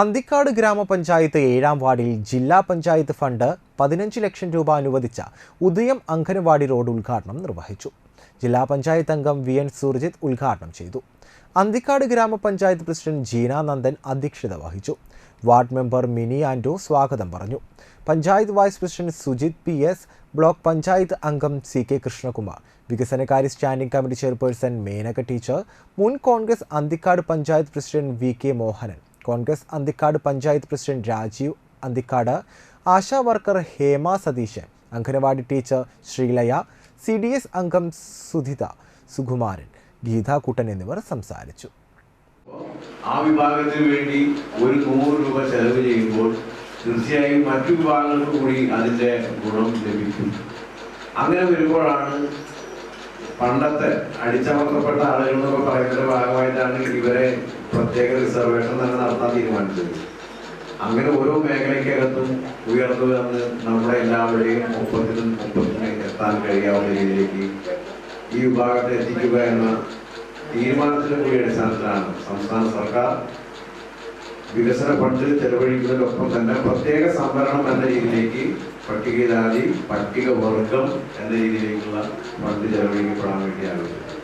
അന്തിക്കാട് ഗ്രാമപഞ്ചായത്ത് ഏഴാം വാർഡിൽ ജില്ലാ പഞ്ചായത്ത് ഫണ്ട് പതിനഞ്ച് ലക്ഷം രൂപ അനുവദിച്ച ഉദയം അങ്കനവാടി റോഡ് ഉദ്ഘാടനം നിർവഹിച്ചു. ജില്ലാ പഞ്ചായത്ത് അംഗം വി എൻ സൂർജിത് ഉദ്ഘാടനം ചെയ്തു. അന്തിക്കാട് ഗ്രാമപഞ്ചായത്ത് പ്രസിഡന്റ് ജീനാനന്ദൻ അധ്യക്ഷത വഹിച്ചു. വാർഡ് മെമ്പർ മിനി ആൻഡോ സ്വാഗതം പറഞ്ഞു. Panchayat vice president Sujith P S block panchayat അംഗം സി കെ കൃഷ്ണകുമാർ വികസനകാര്യ standing committee chairperson Menaka teacher മുൻ Congress Anthikad panchayat president V K Mohanan Congress Anthikad panchayat president Rajeev Anthikad Asha worker Hema Satheesan anganwadi teacher Sreelaya C D S അംഗം സുധിത സുകുമാരൻ ഗീതാകുട്ടൻ എന്നിവർ സംസാരിച്ചു. ആ വിഭാഗത്തിന് വേണ്ടി ഒരു നൂറ് രൂപ ചെലവ് ചെയ്യുമ്പോൾ തീർച്ചയായും മറ്റു വിഭാഗങ്ങൾക്ക് കൂടി അതിന്റെ ഗുണം ലഭിക്കും. അങ്ങനെ വരുമ്പോഴാണ് പണ്ടത്തെ അടിച്ചമർത്തപ്പെട്ട ആളുകൾ എന്നൊക്കെ പറയുന്നതിന്റെ ഭാഗമായിട്ടാണ് ഇവരെ പ്രത്യേക റിസർവേഷൻ തന്നെ നടത്താൻ തീരുമാനിച്ചത്. അങ്ങനെ ഓരോ മേഖലയ്ക്കകത്തും ഉയർന്നു വന്ന് നമ്മുടെ എല്ലാവരുടെയും മുപ്പത്തിനും മുപ്പത്തിനും എത്താൻ കഴിയാവുന്ന രീതിയിലേക്ക് ഈ വിഭാഗത്തെ എത്തിക്കുക എന്ന തീരുമാനത്തിന്റെ കൂടി അടിസ്ഥാനത്തിലാണ് സംസ്ഥാന സർക്കാർ വികസന ഫണ്ട് ചെലവഴിക്കുന്നതിനൊപ്പം തന്നെ പ്രത്യേക സംവരണം എന്ന രീതിയിലേക്ക് പട്ടികജാതി പട്ടികവർഗം എന്ന രീതിയിലേക്കുള്ള ഫണ്ട് ചെലവഴിക്കപ്പെടാൻ വേണ്ടി ആലോചിച്ചത്